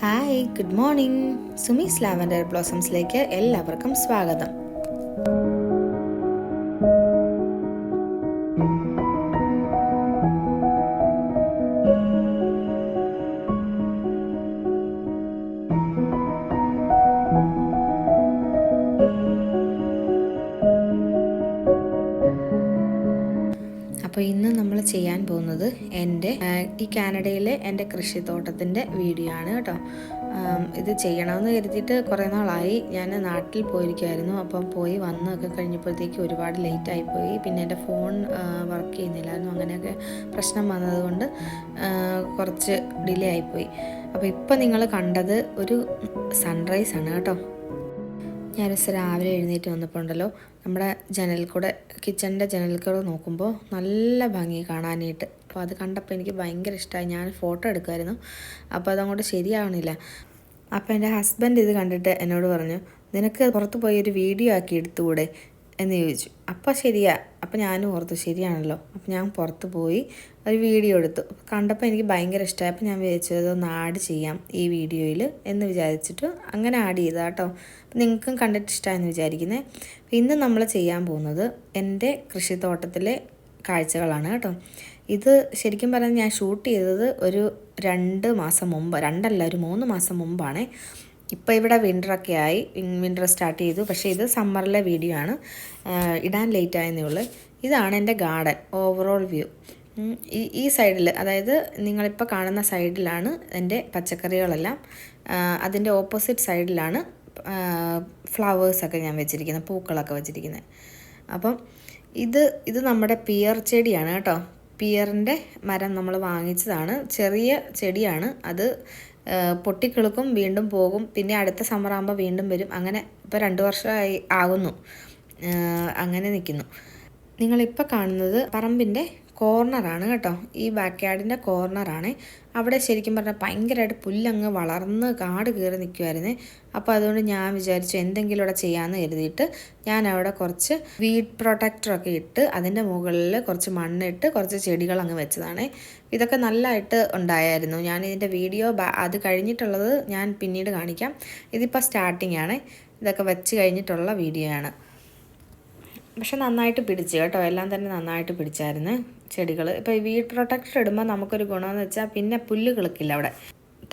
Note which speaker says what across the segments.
Speaker 1: Hi good morning Sumi's lavender ബ്ലോസംസിലേക്ക് എല്ലാവർക്കും സ്വാഗതം. ഈ കാനഡയിലെ എന്റെ കൃഷിത്തോട്ടത്തിന്റെ വീഡിയോ ആണ് കേട്ടോ. ഇത് ചെയ്യണമെന്ന് കരുതിയിട്ട് കുറേ നാളായി ഞാൻ നാട്ടിൽ പോയിരിക്കുമായിരുന്നു അപ്പം പോയി വന്നൊക്കെ കഴിഞ്ഞപ്പോഴത്തേക്ക് ഒരുപാട് ലേറ്റ് ആയിപ്പോയി പിന്നെ എന്റെ ഫോൺ വർക്ക് ചെയ്യുന്നില്ലായിരുന്നു. അങ്ങനെയൊക്കെ പ്രശ്നം വന്നതുകൊണ്ട് കുറച്ച് ഡിലേ ആയിപ്പോയി അപ്പോൾ ഇപ്പം നിങ്ങൾ കണ്ടത് ഒരു സൺറൈസ് ആണ് കേട്ടോ. ഞാൻ രാവിലെ എഴുന്നേറ്റ് വന്നപ്പോൾ ഉണ്ടല്ലോ നമ്മുടെ ജനലിൽ കൂടെ കിച്ചണിന്റെ ജനലിൽ കൂടെ നോക്കുമ്പോൾ നല്ല ഭംഗി കാണാനായിട്ട് അപ്പോൾ അത് കണ്ടപ്പോൾ എനിക്ക് ഭയങ്കര ഇഷ്ടമായി ഞാൻ ഫോട്ടോ എടുക്കുമായിരുന്നു. അപ്പോൾ അതങ്ങോട്ട് ശരിയാവണില്ല. അപ്പോൾ എന്റെ ഹസ്ബൻഡ് ഇത് കണ്ടിട്ട് എന്നോട് പറഞ്ഞു നിനക്ക് പുറത്ത് പോയി ഒരു വീഡിയോ ആക്കി എടുത്തുകൂടെ? എന്ന് ചോദിച്ചു. അപ്പോൾ ശരിയാ. അപ്പോൾ ഞാനും ഓർത്തു ശരിയാണല്ലോ. അപ്പോൾ ഞാൻ പുറത്ത് പോയി ഒരു വീഡിയോ എടുത്തു. കണ്ടപ്പോൾ എനിക്ക് ഭയങ്കര ഇഷ്ടമായി അപ്പോൾ ഞാൻ വിചാരിച്ചു അതൊന്ന് ആഡ് ചെയ്യാം ഈ വീഡിയോയിൽ എന്ന് വിചാരിച്ചിട്ട് അങ്ങനെ ആഡ് ചെയ്തു കേട്ടോ. അപ്പോൾ നിങ്ങൾക്കും കണ്ടിട്ട് ഇഷ്ടമായെന്ന് വിചാരിക്കുന്നത് ഇന്ന് നമ്മൾ ചെയ്യാൻ പോകുന്നത് എന്റെ കൃഷിത്തോട്ടത്തിലെ കാഴ്ചകളാണ് കേട്ടോ. ഇത് ശരിക്കും പറഞ്ഞാൽ ഞാൻ ഷൂട്ട് ചെയ്തത് ഒരു രണ്ട് മാസം മുമ്പ് രണ്ടല്ല ഒരു മൂന്ന് മാസം മുമ്പാണേ. ഇപ്പോൾ ഇവിടെ വിന്ററൊക്കെ ആയി വിന്റർ സ്റ്റാർട്ട് ചെയ്തു. പക്ഷേ ഇത് സമ്മറിലെ വീഡിയോ ആണ്. ഇടാൻ ലേറ്റ് ആയെന്നേ ഉള്ളൂ. ഇതാണ് എന്റെ ഗാർഡൻ ഓവറോൾ വ്യൂ ഈ ഈ സൈഡിൽ അതായത് നിങ്ങളിപ്പോൾ കാണുന്ന സൈഡിലാണ് എന്റെ പച്ചക്കറികളെല്ലാം. അതിന്റെ ഓപ്പോസിറ്റ് സൈഡിലാണ് ഫ്ലവേഴ്സൊക്കെ ഞാൻ വെച്ചിരിക്കുന്നത് പൂക്കളൊക്കെ വെച്ചിരിക്കുന്നത്. അപ്പം ഇത് ഇത് നമ്മുടെ പിയർ ചെടിയാണ് കേട്ടോ. പിയറിന്റെ മരം നമ്മൾ വാങ്ങിച്ചതാണ്. ചെറിയ ചെടിയാണ്. അത് പൊട്ടിക്കിളുക്കും വീണ്ടും പോകും. പിന്നെ അടുത്ത സമ്മർ ആകുമ്പോൾ വീണ്ടും വരും. അങ്ങനെ ഇപ്പോൾ രണ്ട് വർഷമായി ആകുന്നു. അങ്ങനെ നിൽക്കുന്നു. നിങ്ങളിപ്പോൾ കാണുന്നത് പറമ്പിന്റെ കോർണറാണ് കേട്ടോ. ഈ ബാക്ക് യാർഡിന്റെ കോർണറാണ് അവിടെ ശരിക്കും പറഞ്ഞാൽ ഭയങ്കരമായിട്ട് പുല്ലങ്ങ് വളർന്ന് കാട് കയറി നിൽക്കുമായിരുന്നേ അപ്പോൾ അതുകൊണ്ട് ഞാൻ വിചാരിച്ചു എന്തെങ്കിലും ഇവിടെ ചെയ്യാമെന്ന് കരുതിയിട്ട് ഞാൻ അവിടെ കുറച്ച് വീഡ് പ്രൊട്ടക്ടറൊക്കെ ഇട്ട് അതിന്റെ മുകളിൽ കുറച്ച് മണ്ണിട്ട് കുറച്ച് ചെടികൾ അങ്ങ് വെച്ചതാണ്. ഇതൊക്കെ നല്ലതായിട്ട് ഉണ്ടായായിരുന്നു. ഞാൻ ഇതിന്റെ വീഡിയോ അത് കഴിഞ്ഞിട്ടുള്ളത് ഞാൻ പിന്നീട് കാണിക്കാം. ഇതിപ്പോൾ സ്റ്റാർട്ടിംഗ് ആണ്. ഇതൊക്കെ വെച്ച് കഴിഞ്ഞിട്ടുള്ള വീഡിയോ ആണ്. പക്ഷെ നന്നായിട്ട് പിടിച്ചു കേട്ടോ. എല്ലാം തന്നെ നന്നായിട്ട് പിടിച്ചായിരുന്നു ചെടികൾ. ഇപ്പോൾ ഈ വീട് പ്രൊട്ടക്ടർ ഇടുമ്പോൾ നമുക്കൊരു ഗുണമെന്ന് വെച്ചാൽ പിന്നെ പുല്ല് കിളക്കില്ല അവിടെ.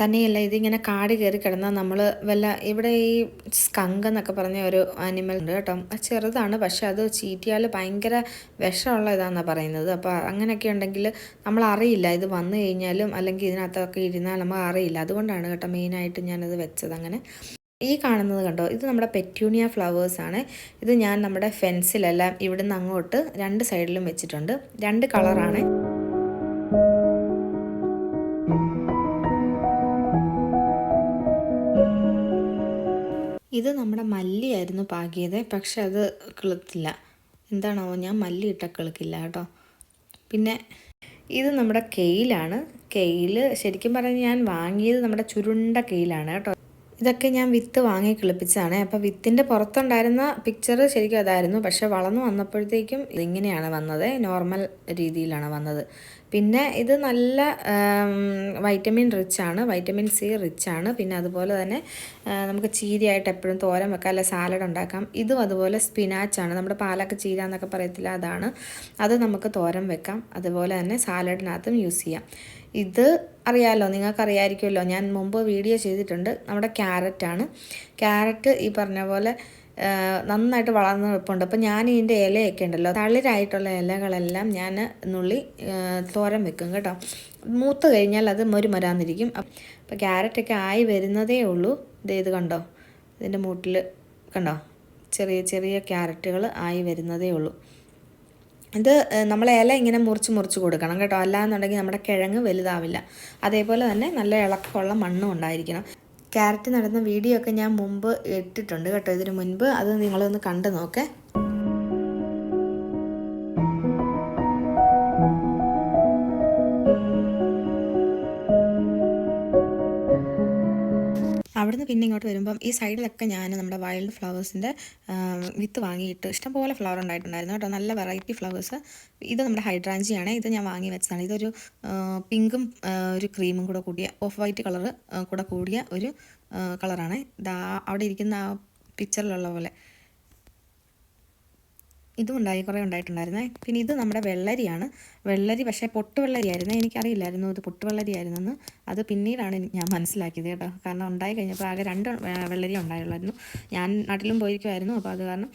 Speaker 1: തന്നെയല്ല ഇതിങ്ങനെ കാട് കയറി കിടന്നാൽ നമ്മൾ വല്ല ഇവിടെ ഈ സ്കങ്ക് എന്നൊക്കെ പറഞ്ഞ ഒരു ആനിമൽ ഉണ്ട് കേട്ടോ. ചെറുതാണ് പക്ഷെ അത് ചീറ്റിയാൽ ഭയങ്കര വിഷമുള്ള ഇതാണെന്നാണ് പറയുന്നത്. അപ്പോൾ അങ്ങനെയൊക്കെ ഉണ്ടെങ്കിൽ നമ്മൾ അറിയില്ല ഇത് വന്നു കഴിഞ്ഞാലും അല്ലെങ്കിൽ ഇതിനകത്തൊക്കെ ഇരുന്നാൽ നമ്മൾ അറിയില്ല. അതുകൊണ്ടാണ് കേട്ടോ മെയിനായിട്ട് ഞാനത് വെച്ചത് അങ്ങനെ. ഈ കാണുന്നത് കണ്ടോ? ഇത് നമ്മുടെ പെറ്റ്യൂണിയ ഫ്ലവേഴ്സ് ആണ്. ഇത് ഞാൻ നമ്മുടെ ഫെൻസിലെല്ലാം ഇവിടുന്ന് അങ്ങോട്ട് രണ്ട് സൈഡിലും വെച്ചിട്ടുണ്ട്. രണ്ട് കളറാണ് ഇത് നമ്മുടെ മല്ലിയായിരുന്നു പാകിയത്. പക്ഷെ അത് കിളുത്തില്ല. എന്താണോ ഞാൻ മല്ലി ഇട്ട കിളുക്കില്ല കേട്ടോ. പിന്നെ ഇത് നമ്മുടെ കെയിലാണ്. കെയിൽ ശരിക്കും പറഞ്ഞാൽ ഞാൻ വാങ്ങിയത് നമ്മുടെ ചുരുണ്ട കെയിലാണ് കേട്ടോ. ഇതൊക്കെ ഞാൻ വിത്ത് വാങ്ങി കിളിപ്പിച്ചതാണ്. അപ്പോൾ വിത്തിന്റെ പുറത്തുണ്ടായിരുന്ന പിക്ചർ ശരിക്കും അതായിരുന്നു. പക്ഷെ വളർന്നു വന്നപ്പോഴത്തേക്കും ഇതിങ്ങനെയാണ് വന്നത്. നോർമൽ രീതിയിലാണ് വന്നത്. പിന്നെ ഇത് നല്ല വൈറ്റമിൻ റിച്ച് ആണ്. വൈറ്റമിൻ സി റിച്ച് ആണ്. പിന്നെ അതുപോലെ തന്നെ നമുക്ക് ചീരയായിട്ട് എപ്പോഴും തോരൻ വെക്കാം. അല്ലെങ്കിൽ സാലഡ് ഉണ്ടാക്കാം. ഇതും അതുപോലെ സ്പിനാച്ചാണ് നമ്മുടെ പാലൊക്കെ ചീര എന്നൊക്കെ പറയത്തില്ല അതാണ്. അത് നമുക്ക് തോരൻ വെക്കാം. അതുപോലെ തന്നെ സാലഡിനകത്തും യൂസ് ചെയ്യാം. ഇത് അറിയാമല്ലോ നിങ്ങൾക്കറിയായിരിക്കുമല്ലോ. ഞാൻ മുമ്പ് വീഡിയോ ചെയ്തിട്ടുണ്ട്. നമ്മുടെ ക്യാരറ്റാണ് ക്യാരറ്റ് ഈ പറഞ്ഞ പോലെ നന്നായിട്ട് വളർന്ന് നിൽപ്പുണ്ട് അപ്പോൾ ഞാൻ ഇതിന്റെ ഇലയൊക്കെ ഉണ്ടല്ലോ തളിരായിട്ടുള്ള ഇലകളെല്ലാം ഞാൻ നുള്ളി തോരം തോരൻ വെക്കും കേട്ടോ. മൂത്ത് കഴിഞ്ഞാൽ അത് മൊരു മൊരാന്നിരിക്കും അപ്പോൾ ക്യാരറ്റൊക്കെ ആയി വരുന്നതേ ഉള്ളൂ. ഇത് ഇത് കണ്ടോ? ഇതിന്റെ മൂട്ടിൽ കണ്ടോ? ചെറിയ ചെറിയ ക്യാരറ്റുകൾ ആയി വരുന്നതേ ഉള്ളൂ. ഇത് നമ്മൾ ഇല ഇങ്ങനെ മുറിച്ച് മുറിച്ച് കൊടുക്കണം കേട്ടോ. അല്ലാന്നുണ്ടെങ്കിൽ നമ്മുടെ കിഴങ്ങ് വലുതാവില്ല. അതേപോലെ തന്നെ നല്ല ഇളക്കമുള്ള മണ്ണും ഉണ്ടായിരിക്കണം. ക്യാരറ്റ് നടന്ന വീഡിയോ ഒക്കെ ഞാൻ മുമ്പ് ഇട്ടിട്ടുണ്ട് കേട്ടോ. ഇതിന് മുൻപ് അത് നിങ്ങളൊന്ന് കണ്ടു നോക്കേ. അവിടുന്ന് പിന്നെ ഇങ്ങോട്ട് വരുമ്പം ഈ സൈഡിലൊക്കെ ഞാൻ നമ്മുടെ വൈൽഡ് ഫ്ലവേഴ്സിന്റെ വിത്ത് വാങ്ങിയിട്ട് ഇഷ്ടംപോലെ ഫ്ലവർ ഉണ്ടായിട്ടുണ്ടായിരുന്നു കേട്ടോ. നല്ല വെറൈറ്റി ഫ്ലവേഴ്സ്. ഇത് നമ്മുടെ ഹൈഡ്രാഞ്ചിയാണ്. ഇത് ഞാൻ വാങ്ങി വെച്ചതാണ്. ഇതൊരു പിങ്കും ഒരു ക്രീമും കൂടെ കൂടിയ ഓഫ് വൈറ്റ് കളറ് കൂടെ കൂടിയ ഒരു കളറാണ്. ഇതാ അവിടെ ഇരിക്കുന്ന ആ പിക്ചറിലുള്ള പോലെ. ഇതും ഉണ്ടായി കുറേ ഉണ്ടായിട്ടുണ്ടായിരുന്നേ. പിന്നെ ഇത് നമ്മുടെ വെള്ളരിയാണ്. വെള്ളരി പക്ഷേ പൊട്ട് വെള്ളരിയായിരുന്നു എനിക്കറിയില്ലായിരുന്നു ഇത് പൊട്ട് വെള്ളരിയായിരുന്നെന്ന് അത് പിന്നീടാണ് ഞാൻ മനസ്സിലാക്കിയത് കേട്ടോ. കാരണം ഉണ്ടായി കഴിഞ്ഞപ്പോൾ ആകെ രണ്ട് വെള്ളരി ഉണ്ടായുള്ളായിരുന്നു. ഞാൻ നാട്ടിലും പോയിരിക്കുമായിരുന്നു അപ്പോൾ അത് കാരണം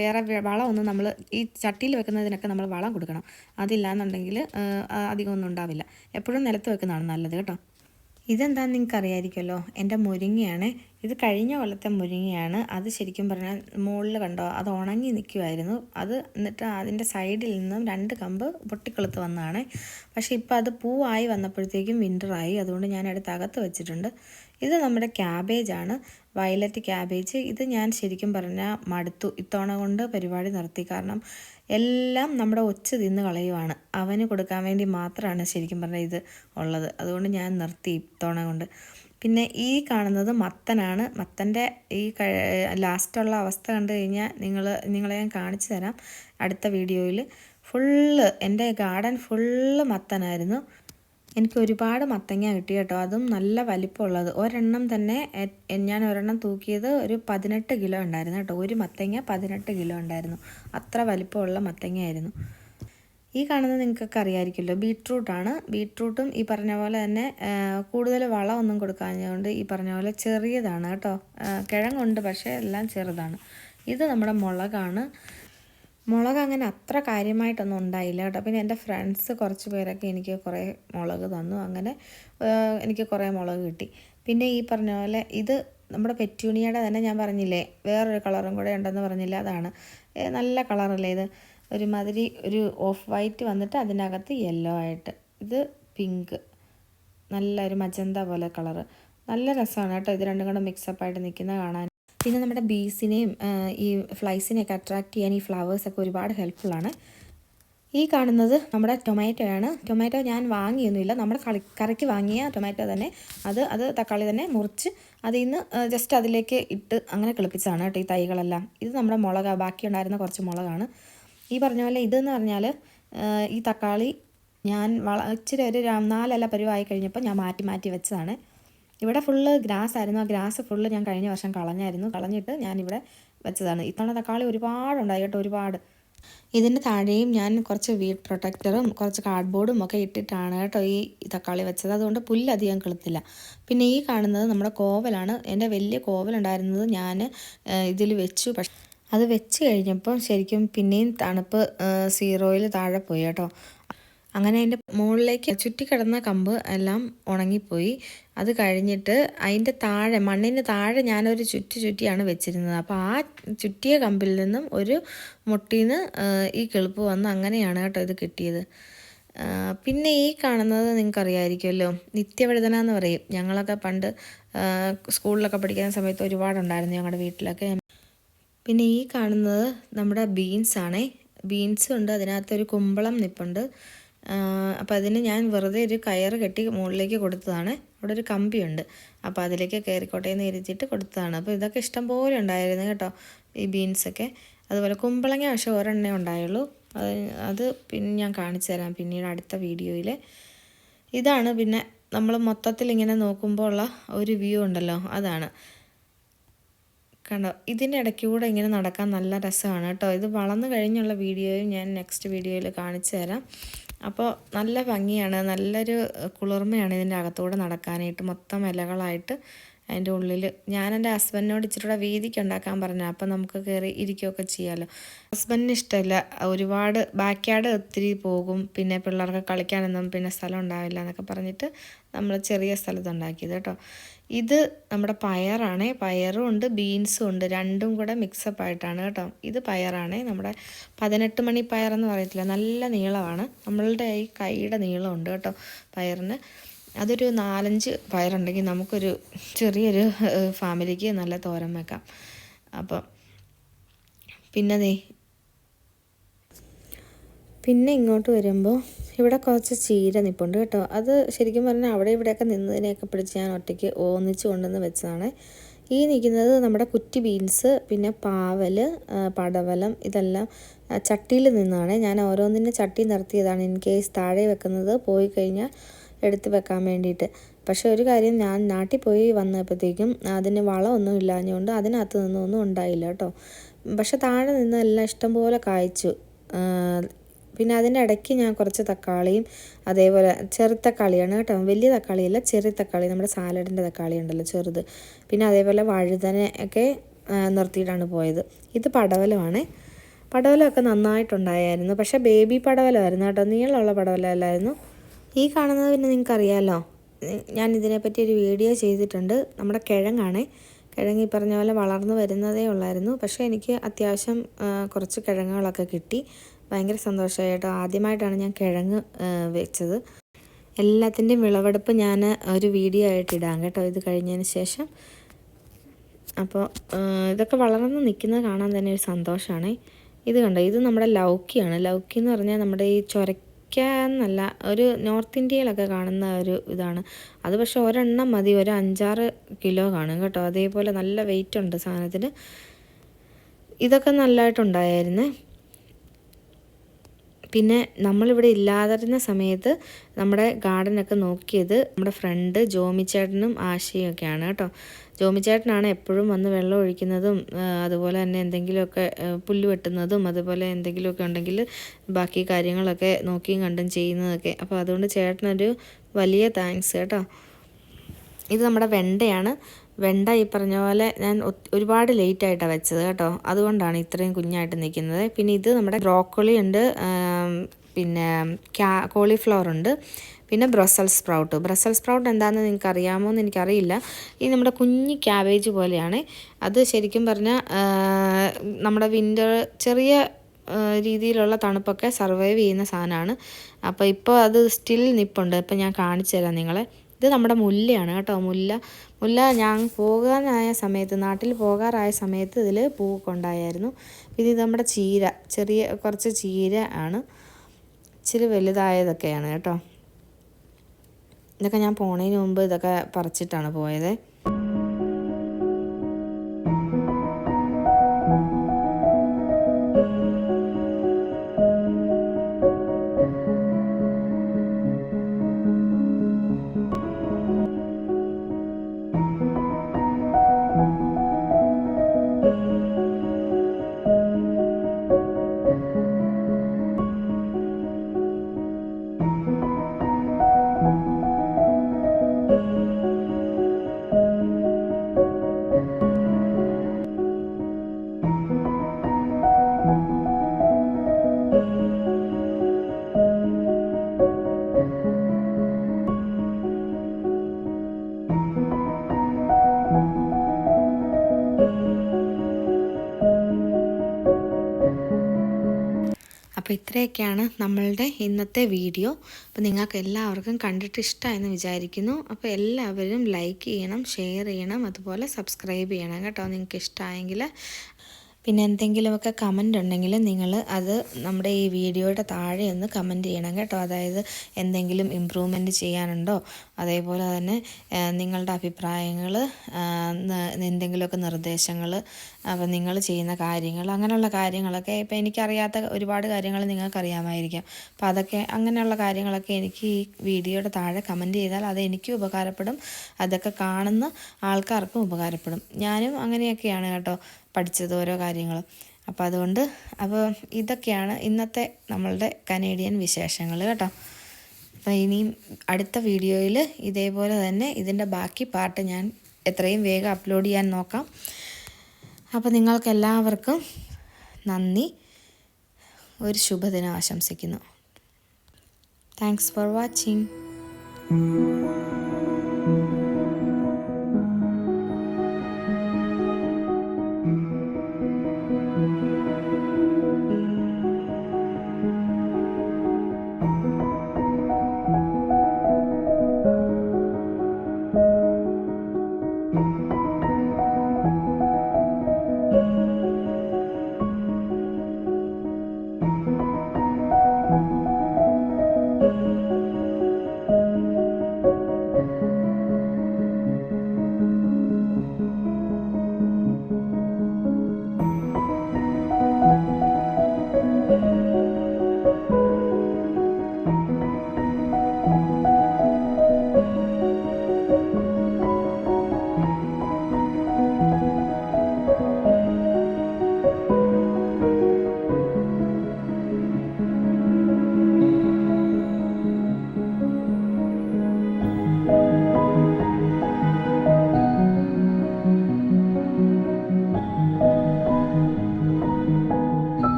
Speaker 1: വേറെ വളമൊന്നും നമ്മൾ ഈ ചട്ടിയിൽ വെക്കുന്നതിനൊക്കെ നമ്മൾ വളം കൊടുക്കണം. അതില്ലാന്നുണ്ടെങ്കിൽ അധികമൊന്നും ഉണ്ടാവില്ല. എപ്പോഴും നിലത്ത് വെക്കുന്നതാണ് നല്ലത് കേട്ടോ. ഇതെന്താണെന്ന് നിങ്ങൾക്ക് അറിയാമായിരിക്കുമല്ലോ എന്റെ മുരിങ്ങയാണ്. ഇത് കഴിഞ്ഞ കൊല്ലത്തെ മുരിങ്ങയാണ്. അത് ശരിക്കും പറഞ്ഞാൽ മുകളിൽ കണ്ടോ? അത് ഉണങ്ങി നിൽക്കുമായിരുന്നു അത് എന്നിട്ട് അതിന്റെ സൈഡിൽ നിന്നും രണ്ട് കമ്പ് പൊട്ടിക്കൊളുത്ത് വന്നതാണ്. പക്ഷേ ഇപ്പോൾ അത് പൂവായി വന്നപ്പോഴത്തേക്കും വിന്ററായി അതുകൊണ്ട് ഞാൻ അടുത്ത് അകത്ത് വെച്ചിട്ടുണ്ട്. ഇത് നമ്മുടെ ക്യാബേജാണ് വയലറ്റ് ക്യാബേജ് ഇത് ഞാൻ ശരിക്കും പറഞ്ഞാൽ മടുത്തു. ഇത്തവണ കൊണ്ട് പരിപാടി നിർത്തി. കാരണം എല്ലാം നമ്മുടെ ഒച്ച തിന്ന് കളയുവാണ്. അവന് കൊടുക്കാൻ വേണ്ടി മാത്രമാണ് ശരിക്കും പറഞ്ഞാൽ ഇത് ഉള്ളത്. അതുകൊണ്ട് ഞാൻ നിർത്തി ഇത്തവണ കൊണ്ട്. പിന്നെ ഈ കാണുന്നത് മത്തനാണ്. മത്തന്റെ ഈ ലാസ്റ്റുള്ള അവസ്ഥ കണ്ടു കഴിഞ്ഞാൽ നിങ്ങൾ നിങ്ങളെ ഞാൻ കാണിച്ചു തരാം അടുത്ത വീഡിയോയിൽ ഫുള്ള് എന്റെ ഗാർഡൻ ഫുള്ള് മത്തനായിരുന്നു. എനിക്ക് ഒരുപാട് മത്തങ്ങ കിട്ടി കേട്ടോ. അതും നല്ല വലിപ്പമുള്ളത്. ഒരെണ്ണം തന്നെ ഞാൻ ഒരെണ്ണം തൂക്കിയത് ഒരു പതിനെട്ട് കിലോ ഉണ്ടായിരുന്നു കേട്ടോ. ഒരു മത്തങ്ങ പതിനെട്ട് കിലോ ഉണ്ടായിരുന്നു. അത്ര വലിപ്പമുള്ള മത്തങ്ങയായിരുന്നു. ഈ കാണുന്നത് നിങ്ങൾക്കൊക്കെ അറിയാമായിരിക്കുമല്ലോ ബീട്രൂട്ടാണ്. ബീട്രൂട്ടും ഈ പറഞ്ഞ പോലെ തന്നെ കൂടുതൽ വളമൊന്നും കൊടുക്കാഞ്ഞതുകൊണ്ട് ഈ പറഞ്ഞ പോലെ ചെറിയതാണ് കേട്ടോ. കിഴങ്ങുണ്ട് പക്ഷേ എല്ലാം ചെറുതാണ്. ഇത് നമ്മുടെ മുളകാണ്. മുളക് അങ്ങനെ അത്ര കാര്യമായിട്ടൊന്നും ഉണ്ടായില്ല കേട്ടോ. പിന്നെ എന്റെ ഫ്രണ്ട്സ് കുറച്ച് പേരൊക്കെ എനിക്ക് കുറേ മുളക് തന്നു. അങ്ങനെ എനിക്ക് കുറേ മുളക് കിട്ടി. പിന്നെ ഈ പറഞ്ഞ പോലെ ഇത് നമ്മുടെ പെറ്റൂണിയുടെ തന്നെ ഞാൻ പറഞ്ഞില്ലേ വേറൊരു കളറും കൂടെ ഉണ്ടെന്ന് പറഞ്ഞില്ല അതാണ്. നല്ല കളറല്ലേ ഇത്? ഒരുമാതിരി ഒരു ഓഫ് വൈറ്റ് വന്നിട്ട് അതിനകത്ത് യെല്ലോ ആയിട്ട്. ഇത് പിങ്ക്. നല്ല ഒരു മജന്ത പോലെ കളറ്. നല്ല രസമാണ് കേട്ടോ ഇത് രണ്ടും കൂടെ മിക്സപ്പായിട്ട് നിൽക്കുന്ന കാണാൻ. പിന്നെ നമ്മുടെ ബീസിനെയും ഈ ഫ്ലൈസിനെയൊക്കെ അട്രാക്ട് ചെയ്യാൻ ഈ ഫ്ലവേഴ്സൊക്കെ ഒരുപാട് ഹെൽപ്ഫുള്ളാണ് ഈ കാണുന്നത് നമ്മുടെ ടൊമാറ്റോയാണ് ടൊമാറ്റോ ഞാൻ വാങ്ങിയൊന്നുമില്ല. നമ്മുടെ കളി കറിക്ക് വാങ്ങിയ ടൊമാറ്റോ തന്നെ. അത് അത് തക്കാളി തന്നെ മുറിച്ച് അതിൽ നിന്ന് ജസ്റ്റ് അതിലേക്ക് ഇട്ട് അങ്ങനെ കിളിപ്പിച്ചതാണ് കേട്ടോ ഈ തൈകളെല്ലാം. ഇത് നമ്മുടെ മുളക് ബാക്കി ഉണ്ടായിരുന്ന കുറച്ച് മുളകാണ്. ഈ പറഞ്ഞ പോലെ ഇതെന്ന് പറഞ്ഞാൽ ഈ തക്കാളി ഞാൻ വള ഇച്ചിരി ഒരു നാലല്ല പരിവായി കഴിഞ്ഞപ്പോൾ ഞാൻ മാറ്റി മാറ്റി വെച്ചതാണ്. ഇവിടെ ഫുള്ള് ഗ്രാസ് ആയിരുന്നു. ആ ഗ്രാസ് ഫുള്ള് ഞാൻ കഴിഞ്ഞ വർഷം കളഞ്ഞായിരുന്നു. കളഞ്ഞിട്ട് ഞാനിവിടെ വെച്ചതാണ്. ഇത്തവണ തക്കാളി ഒരുപാടുണ്ടായി കേട്ടോ ഒരുപാട്. ഇതിന്റെ താഴെയും ഞാൻ കുറച്ച് വീട്ട് പ്രൊട്ടക്ടറും കുറച്ച് കാർഡ്ബോർഡും ഒക്കെ ഇട്ടിട്ടാണ് കേട്ടോ ഈ തക്കാളി വെച്ചത്. അതുകൊണ്ട് പുല്ലധികം കിളുത്തില്ല. പിന്നെ ഈ കാണുന്നത് നമ്മുടെ കോവലാണ്. എന്റെ വലിയ കോവലുണ്ടായിരുന്നത് ഞാൻ ഇതിൽ വെച്ചു. പക്ഷെ അത് വെച്ച് കഴിഞ്ഞപ്പോൾ ശരിക്കും പിന്നെയും തണുപ്പ് സീറോയിൽ താഴെ പോയി കേട്ടോ. അങ്ങനെ അതിന്റെ മുകളിലേക്ക് ചുറ്റിക്കിടന്ന കമ്പ് എല്ലാം ഉണങ്ങിപ്പോയി. അത് കഴിഞ്ഞിട്ട് അതിന്റെ താഴെ മണ്ണിന് താഴെ ഞാനൊരു ചുറ്റി ചുറ്റിയാണ് വെച്ചിരുന്നത്. അപ്പോൾ ആ ചുറ്റിയ കമ്പിൽ നിന്നും ഒരു മുട്ടീന്ന് ഈ കിളിപ്പ് വന്ന് അങ്ങനെയാണ് കേട്ടോ ഇത് കിട്ടിയത്. പിന്നെ ഈ കാണുന്നത് നിങ്ങൾക്കറിയാമായിരിക്കുമല്ലോ നിത്യവഴുതന എന്ന് പറയും. ഞങ്ങളൊക്കെ പണ്ട് സ്കൂളിലൊക്കെ പഠിക്കുന്ന സമയത്ത് ഒരുപാടുണ്ടായിരുന്നു ഞങ്ങളുടെ വീട്ടിലൊക്കെ. പിന്നെ ഈ കാണുന്നത് നമ്മുടെ ബീൻസ് ആണേ ബീൻസും ഉണ്ട് അതിനകത്തൊരു കുമ്പളം നിപ്പുണ്ട്. അപ്പോൾ അതിന് ഞാൻ വെറുതെ ഒരു കയറ് കെട്ടി മുകളിലേക്ക് കൊടുത്തതാണ്. അവിടെ ഒരു കമ്പിയുണ്ട്. അപ്പോൾ അതിലേക്ക് കയറിക്കോട്ടെ എന്ന് ഇരുത്തിയിട്ട് കൊടുത്തതാണ്. അപ്പോൾ ഇതൊക്കെ ഇഷ്ടം പോലെ ഉണ്ടായിരുന്നു കേട്ടോ ഈ ബീൻസൊക്കെ അതുപോലെ കുമ്പളങ്ങ പക്ഷേ ഒരെണ്ണേ ഉണ്ടായുള്ളൂ. അത് അത് പിന്നെ ഞാൻ കാണിച്ചു തരാം പിന്നീട് അടുത്ത വീഡിയോയിൽ ഇതാണ് പിന്നെ നമ്മൾ മൊത്തത്തിൽ ഇങ്ങനെ നോക്കുമ്പോൾ ഉള്ള ഒരു വ്യൂ ഉണ്ടല്ലോ അതാണ്. കണ്ടോ? ഇതിന്റെ ഇടയ്ക്ക് കൂടെ ഇങ്ങനെ നടക്കാൻ നല്ല രസമാണ് കേട്ടോ. ഇത് വളർന്നു കഴിഞ്ഞുള്ള വീഡിയോയും ഞാൻ നെക്സ്റ്റ് വീഡിയോയിൽ കാണിച്ചു തരാം. അപ്പോൾ നല്ല ഭംഗിയാണ് നല്ലൊരു കുളിർമയാണ് ഇതിന്റെ അകത്തൂടെ നടക്കാനായിട്ട്. മൊത്തം ഇലകളായിട്ട് അതിന്റെ ഉള്ളിൽ ഞാൻ എന്റെ ഹസ്ബൻഡിനോട് ഇച്ചിരി കൂടെ വീതിക്ക് ഉണ്ടാക്കാൻ പറഞ്ഞു അപ്പോൾ നമുക്ക് കയറി ഇരിക്കുകയൊക്കെ ചെയ്യാമല്ലോ ഹസ്ബൻഡിന് ഇഷ്ടമില്ല. ഒരുപാട് ബാക്ക്യാർഡ് ഒത്തിരി പോകും. പിന്നെ പിള്ളേർക്ക് കളിക്കാനൊന്നും പിന്നെ സ്ഥലം ഉണ്ടാവില്ല എന്നൊക്കെ പറഞ്ഞിട്ട് നമ്മൾ ചെറിയ സ്ഥലത്ത് ഉണ്ടാക്കിയത് കേട്ടോ. ഇത് നമ്മുടെ പയറാണേ. പയറും ഉണ്ട് ബീൻസും ഉണ്ട്. രണ്ടും കൂടെ മിക്സപ്പ് ആയിട്ടാണ് കേട്ടോ. ഇത് പയറാണേ. നമ്മുടെ പതിനെട്ട് മണി പയറെന്ന് പറയത്തില്ല? നല്ല നീളമാണ്. നമ്മളുടെ ഈ കൈയുടെ നീളമുണ്ട് കേട്ടോ പയറിന്. അതൊരു നാലഞ്ച് പയറുണ്ടെങ്കിൽ നമുക്കൊരു ചെറിയൊരു ഫാമിലിക്ക് നല്ല തോരൻ വെക്കാം. അപ്പം പിന്നെ പിന്നെ ഇങ്ങോട്ട് വരുമ്പോൾ ഇവിടെ കുറച്ച് ചീര നിൽപ്പുണ്ട് കേട്ടോ. അത് ശരിക്കും പറഞ്ഞാൽ അവിടെ ഇവിടെയൊക്കെ നിന്നതിനെയൊക്കെ പിടിച്ച് ഞാൻ ഒറ്റയ്ക്ക് ഓന്നിച്ച് കൊണ്ടുവന്ന് വെച്ചതാണ്. ഈ നിൽക്കുന്നത് നമ്മുടെ കുറ്റി ബീൻസ് പിന്നെ പാവൽ പടവലം ഇതെല്ലാം ചട്ടിയിൽ നിന്നാണ്. ഞാൻ ഓരോന്നിന്റെ ചട്ടി നിർത്തിയതാണ്. ഇൻ കേസ് താഴെ വെക്കുന്നത് പോയി കഴിഞ്ഞാൽ എടുത്ത് വെക്കാൻ വേണ്ടിയിട്ട്. പക്ഷേ ഒരു കാര്യം ഞാൻ നാട്ടിൽ പോയി വന്നപ്പോഴത്തേക്കും അതിന് വളമൊന്നും ഇല്ലാഞ്ഞുകൊണ്ട് അതിനകത്ത് നിന്നൊന്നും ഉണ്ടായില്ല കേട്ടോ. പക്ഷെ താഴെ നിന്ന് എല്ലാം ഇഷ്ടംപോലെ കായ്ച്ചു. പിന്നെ അതിന്റെ ഇടയ്ക്ക് ഞാൻ കുറച്ച് തക്കാളിയും അതേപോലെ ചെറു തക്കാളിയാണ് കേട്ടോ. വലിയ തക്കാളിയല്ല ചെറിയ തക്കാളി. നമ്മുടെ സാലഡിന്റെ തക്കാളി ഉണ്ടല്ലോ ചെറുത്. പിന്നെ അതേപോലെ വഴുതനെ ഒക്കെ നിർത്തിയിട്ടാണ് പോയത്. ഇത് പടവലമാണ്. പടവലമൊക്കെ നന്നായിട്ടുണ്ടായിരുന്നു പക്ഷേ ബേബി പടവലമായിരുന്നു കേട്ടോ. നീളമുള്ള പടവലമല്ലായിരുന്നു. ഈ കാണുന്നത് പിന്നെ നിങ്ങൾക്കറിയാമല്ലോ ഞാൻ ഇതിനെപ്പറ്റി ഒരു വീഡിയോ ചെയ്തിട്ടുണ്ട്. നമ്മുടെ കിഴങ്ങാണ്. കിഴങ്ങ് ഈ പറഞ്ഞ പോലെ വളർന്നു വരുന്നതേ ഉള്ളായിരുന്നു. പക്ഷേ എനിക്ക് അത്യാവശ്യം കുറച്ച് കിഴങ്ങുകളൊക്കെ കിട്ടി. ഭയങ്കര സന്തോഷമായി കേട്ടോ ആദ്യമായിട്ടാണ് ഞാൻ കിഴങ്ങ് വെച്ചത്. എല്ലാത്തിന്റെയും വിളവെടുപ്പ് ഞാൻ ഒരു വീഡിയോ ആയിട്ട് ഇടാം കേട്ടോ. ഇത് കഴിഞ്ഞതിന് ശേഷം. അപ്പോൾ ഇതൊക്കെ വളർന്ന് നിൽക്കുന്നത് കാണാൻ തന്നെ ഒരു സന്തോഷമാണ് ഇത് കണ്ടോ? ഇത് നമ്മുടെ ലൗക്കിയാണ്. ലൗക്കി എന്ന് പറഞ്ഞാൽ നമ്മുടെ ഈ ചൊരക്ക എന്നല്ല ഒരു നോർത്ത് ഇന്ത്യയിലൊക്കെ കാണുന്ന ഒരു ഇതാണ്. അത് പക്ഷെ ഒരെണ്ണം മതി ഒരു അഞ്ചാറ് കിലോ കാണും കേട്ടോ. അതേപോലെ നല്ല വെയിറ്റ് ഉണ്ട് സാധനത്തിന്. ഇതൊക്കെ നല്ലതായിട്ടുണ്ടായിരുന്നേ പിന്നെ നമ്മളിവിടെ ഇല്ലാതിരുന്ന സമയത്ത് നമ്മുടെ ഗാർഡനൊക്കെ നോക്കിയത് നമ്മുടെ ഫ്രണ്ട് ജോമിച്ചേട്ടനും ആശയും ഒക്കെയാണ് കേട്ടോ. ജോമിച്ചേട്ടനാണ് എപ്പോഴും വന്ന് വെള്ളം ഒഴിക്കുന്നതും അതുപോലെ തന്നെ എന്തെങ്കിലുമൊക്കെ പുല്ല് വെട്ടുന്നതും അതുപോലെ എന്തെങ്കിലുമൊക്കെ ഉണ്ടെങ്കിൽ ബാക്കി കാര്യങ്ങളൊക്കെ നോക്കിയും കണ്ടും ചെയ്യുന്നതൊക്കെ. അപ്പോൾ അതുകൊണ്ട് ചേട്ടനൊരു വലിയ താങ്ക്സ് കേട്ടോ. ഇത് നമ്മുടെ വെണ്ടയാണ്. വെണ്ട ഈ പറഞ്ഞ പോലെ ഞാൻ ഒരുപാട് ലേറ്റ് ആയിട്ടാണ് വെച്ചത് കേട്ടോ. അതുകൊണ്ടാണ് ഇത്രയും കുഞ്ഞായിട്ട് നിൽക്കുന്നത്. പിന്നെ ഇത് നമ്മുടെ ബ്രോക്കോളി ഉണ്ട് പിന്നെ ക്യാ കോളിഫ്ലവർ ഉണ്ട്. പിന്നെ ബ്രസൽ സ്പ്രൗട്ട് ബ്രസൽ സ്പ്രൗട്ട് എന്താണെന്ന് നിങ്ങൾക്ക് അറിയാമോ എന്ന് എനിക്കറിയില്ല. ഈ നമ്മുടെ കുഞ്ഞ് ക്യാബേജ് പോലെയാണ്. അത് ശരിക്കും പറഞ്ഞാൽ നമ്മുടെ വിന്റർ ചെറിയ രീതിയിലുള്ള തണുപ്പൊക്കെ സർവൈവ് ചെയ്യുന്ന സാധനമാണ്. അപ്പോൾ ഇപ്പോൾ അത് സ്റ്റിൽ നിപ്പുണ്ട് ഇപ്പം ഞാൻ കാണിച്ചു തരാം നിങ്ങളെ. ഇത് നമ്മുടെ മുല്ലയാണ് കേട്ടോ. മുല്ല മുല്ല ഞാൻ പോകാനായ സമയത്ത് നാട്ടിൽ പോകാറായ സമയത്ത് ഇതിൽ പൂവൊക്കെ ഉണ്ടായിരുന്നു. പിന്നെ ഇത് നമ്മുടെ ചീര ചെറിയ കുറച്ച് ചീര ആണ്. ഇച്ചിരി വലുതായതൊക്കെയാണ് കേട്ടോ. ഇതൊക്കെ ഞാൻ പോണതിന് മുമ്പ് ഇതൊക്കെ പറിച്ചിട്ടാണ് പോയത്. അപ്പോൾ ഇത്രയൊക്കെയാണ് നമ്മളുടെ ഇന്നത്തെ വീഡിയോ. അപ്പോൾ നിങ്ങൾക്ക് എല്ലാവർക്കും കണ്ടിട്ട് ഇഷ്ടമായെന്ന് വിചാരിക്കുന്നു. അപ്പോൾ എല്ലാവരും ലൈക്ക് ചെയ്യണം ഷെയർ ചെയ്യണം അതുപോലെ സബ്സ്ക്രൈബ് ചെയ്യണം കേട്ടോ നിങ്ങൾക്ക് ഇഷ്ടമായെങ്കിൽ. പിന്നെ എന്തെങ്കിലുമൊക്കെ കമന്റ് ഉണ്ടെങ്കിൽ നിങ്ങൾ അത് നമ്മുടെ ഈ വീഡിയോയുടെ താഴെ ഒന്ന് കമന്റ് ചെയ്യണം കേട്ടോ. അതായത് എന്തെങ്കിലും ഇമ്പ്രൂവ്മെന്റ് ചെയ്യാനുണ്ടോ? അതേപോലെ തന്നെ നിങ്ങളുടെ അഭിപ്രായങ്ങൾ എന്തെങ്കിലുമൊക്കെ നിർദ്ദേശങ്ങൾ അപ്പം നിങ്ങൾ ചെയ്യുന്ന കാര്യങ്ങൾ അങ്ങനെയുള്ള കാര്യങ്ങളൊക്കെ ഇപ്പം എനിക്കറിയാത്ത ഒരുപാട് കാര്യങ്ങൾ നിങ്ങൾക്കറിയാമായിരിക്കാം. അപ്പം അതൊക്കെ അങ്ങനെയുള്ള കാര്യങ്ങളൊക്കെ എനിക്ക് ഈ വീഡിയോയുടെ താഴെ കമന്റ് ചെയ്താൽ അത് എനിക്കും ഉപകാരപ്പെടും. അതൊക്കെ കാണുന്ന ആൾക്കാർക്കും ഉപകാരപ്പെടും. ഞാനും അങ്ങനെയൊക്കെയാണ് കേട്ടോ പഠിച്ചത് ഓരോ കാര്യങ്ങളും. അപ്പോൾ അതുകൊണ്ട് അപ്പോൾ ഇതൊക്കെയാണ് ഇന്നത്തെ നമ്മളുടെ കനേഡിയൻ വിശേഷങ്ങൾ കേട്ടോ. അപ്പോൾ ഇനിയും അടുത്ത വീഡിയോയിൽ ഇതേപോലെ തന്നെ ഇതിന്റെ ബാക്കി പാർട്ട് ഞാൻ എത്രയും വേഗം അപ്ലോഡ് ചെയ്യാൻ നോക്കാം. അപ്പോൾ നിങ്ങൾക്ക് എല്ലാവർക്കും നന്ദി. ഒരു ശുഭദിനം ആശംസിക്കുന്നു. Thanks for watching.